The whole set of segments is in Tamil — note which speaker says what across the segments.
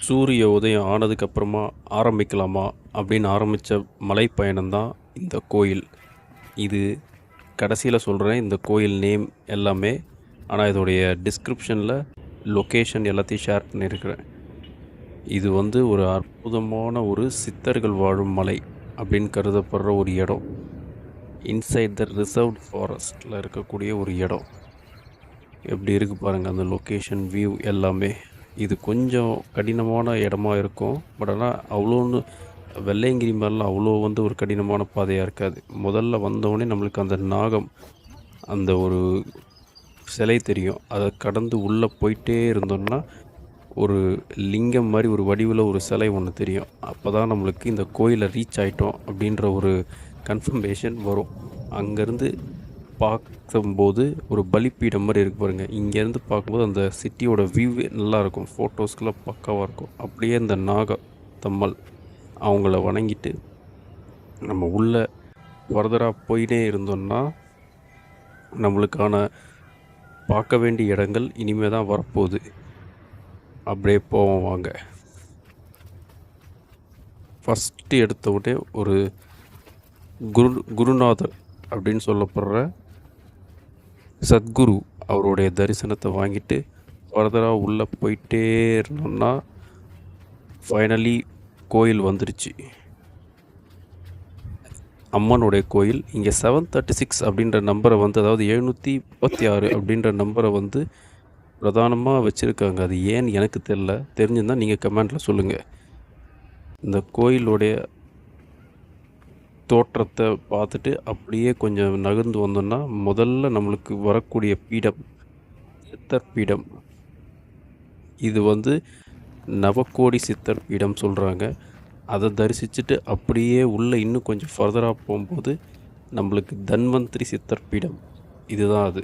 Speaker 1: சூரிய உதயம் ஆனதுக்கப்புறமா ஆரம்பிக்கலாமா அப்படின்னு ஆரம்பித்த மலை பயணம்தான் இந்த கோயில். இது கடைசியில் சொல்கிறேன் இந்த கோயில் நேம் எல்லாமே ஆனால் இதோடைய டிஸ்கிரிப்ஷனில் லொக்கேஷன் எல்லாத்தையும் ஷேர் பண்ணியிருக்கிறேன். இது வந்து ஒரு அற்புதமான ஒரு சித்தர்கள் வாழும் மலை அப்படின்னு கருதப்படுற ஒரு இடம். இன்சைட் த ரிசர்வ்ட் ஃபாரஸ்ட்டில் இருக்கக்கூடிய ஒரு இடம். எப்படி இருக்குது பாருங்கள் அந்த லொக்கேஷன் வியூ எல்லாமே. இது கொஞ்சம் கடினமான இடமா இருக்கும். பட் ஆனால் அவ்வளோன்னு வெள்ளையங்கிரி மாதிரிலாம் அவ்வளோ வந்து ஒரு கடினமான பாதையாக இருக்காது. முதல்ல வந்தோடனே நம்மளுக்கு அந்த நாகம் அந்த ஒரு சிலை தெரியும். அதை கடந்து உள்ளே போயிட்டே இருந்தோம்னா ஒரு லிங்கம் மாதிரி ஒரு வடிவில் ஒரு சிலை ஒன்று தெரியும். அப்போ தான் நம்மளுக்கு இந்த கோயிலை ரீச் ஆகிட்டோம் அப்படின்ற ஒரு கன்ஃபர்மேஷன் வரும். அங்கேருந்து பார்க்கும்போது ஒரு பலிப்பீடம் மாதிரி இருக்கு பாருங்கள் இங்கேருந்து பார்க்கும்போது அந்த சிட்டியோட வியூ நல்லாயிருக்கும். ஃபோட்டோஸ்க்கெலாம் ஃபோட்டோஸ்க்கெல்லாம் பக்காவாக இருக்கும். அப்படியே இந்த நாக தம்மல் அவங்கள வணங்கிட்டு நம்ம உள்ளே ஃபர்தராக போயிட்டே இருந்தோம்னா நம்மளுக்கான பார்க்க வேண்டிய இடங்கள் இனிமேல் தான் வரப்போகுது. அப்படியே போவோம் வாங்க. ஃபஸ்ட்டு எடுத்த உடனே ஒரு குரு குருநாதர் அப்படின்னு சொல்லப்படுற சத்குரு அவருடைய தரிசனத்தை வாங்கிட்டு ஃபர்தராக உள்ளே போயிட்டே இருந்தோம்னா ஃபைனலி கோயில் வந்துருச்சு. அம்மனுடைய கோயில் இங்கே செவன் தேர்ட்டி சிக்ஸ் அப்படின்ற நம்பரை வந்து அதாவது எழுநூற்றி முப்பத்தி ஆறு அப்படின்ற நம்பரை வந்து பிரதானமாக வச்சுருக்காங்க. அது ஏன்னு எனக்கு தெரில தெரிஞ்சிருந்தால் நீங்கள் கமெண்டில் சொல்லுங்கள் இந்த கோயிலுடைய தோற்றத்தை பார்த்துட்டு அப்படியே கொஞ்சம் நகர்ந்து வந்தோம்னா முதல்ல நம்மளுக்கு வரக்கூடிய பீடம் சித்தர் பீடம். இது வந்து நவக்கோடி சித்தர் பீடம் சொல்கிறாங்க அதை தரிசிச்சுட்டு அப்படியே உள்ளே இன்னும் கொஞ்சம் ஃபர்தராக போகும்போது நம்மளுக்கு தன்வந்திரி சித்தர் பீடம். இதுதான் அது.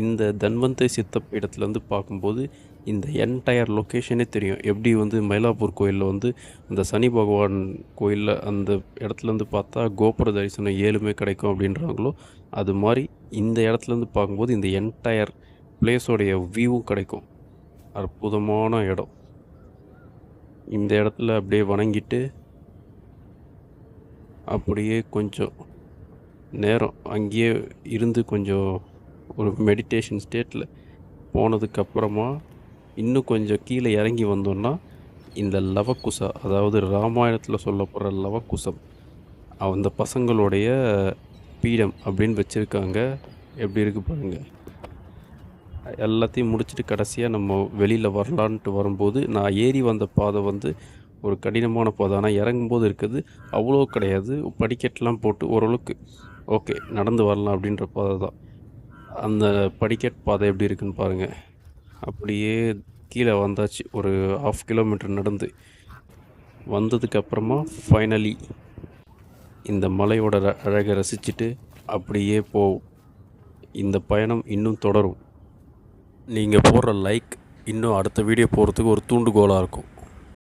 Speaker 1: இந்த தன்வந்தை சித்தப் இடத்துலேருந்து பார்க்கும்போது இந்த என்டையர் லொக்கேஷனே தெரியும். எப்படி வந்து மயிலாப்பூர் கோயிலில் வந்து அந்த சனி பகவான் கோயிலில் அந்த இடத்துலேருந்து பார்த்தா கோபுர தரிசனம் ஏழுமே கிடைக்கும் அப்படின்றாங்களோ அது மாதிரி இந்த இடத்துலேருந்து பார்க்கும்போது இந்த என்டையர் பிளேஸோடைய வியூவும் கிடைக்கும். அற்புதமான இடம். இந்த இடத்துல அப்படியே வணங்கிட்டு அப்படியே கொஞ்சம் நேரம் அங்கேயே இருந்து கொஞ்சம் ஒரு மெடிடேஷன் ஸ்டேட்டில் போனதுக்கப்புறமா இன்னும் கொஞ்சம் கீழே இறங்கி வந்தோம்னா இந்த லவக்குசா அதாவது ராமாயணத்தில் சொல்லப்படுற லவக்குசம் அந்த பசங்களுடைய பீடம் அப்படின்னு வச்சுருக்காங்க. எப்படி இருக்குது பாருங்கள் எல்லாத்தையும் முடிச்சுட்டு கடைசியாக நம்ம வெளியில் வரலான்ட்டு வரும்போது நான் ஏறி வந்த பாதை வந்து ஒரு கடினமான பாதை. ஆனால் இறங்கும்போது இருக்குது. அவ்வளோ கிடையாது. படிக்கட்டெலாம் போட்டு ஓரளவுக்கு ஓகே நடந்து வரலாம் அப்படின்ற பாதை தான் அந்த படிக்கட் பாதை எப்படி இருக்குன்னு பாருங்கள் அப்படியே கீழே வந்தாச்சு. ஒரு ஆஃப் கிலோமீட்டர் நடந்து. வந்ததுக்கப்புறமா ஃபைனலி இந்த மலையோட அழகை ரசிச்சுட்டு அப்படியே போவோம். இந்த பயணம் இன்னும் தொடரும். நீங்கள் போடுற லைக் இன்னும் அடுத்த வீடியோ போகிறதுக்கு ஒரு தூண்டுகோலாக இருக்கும்.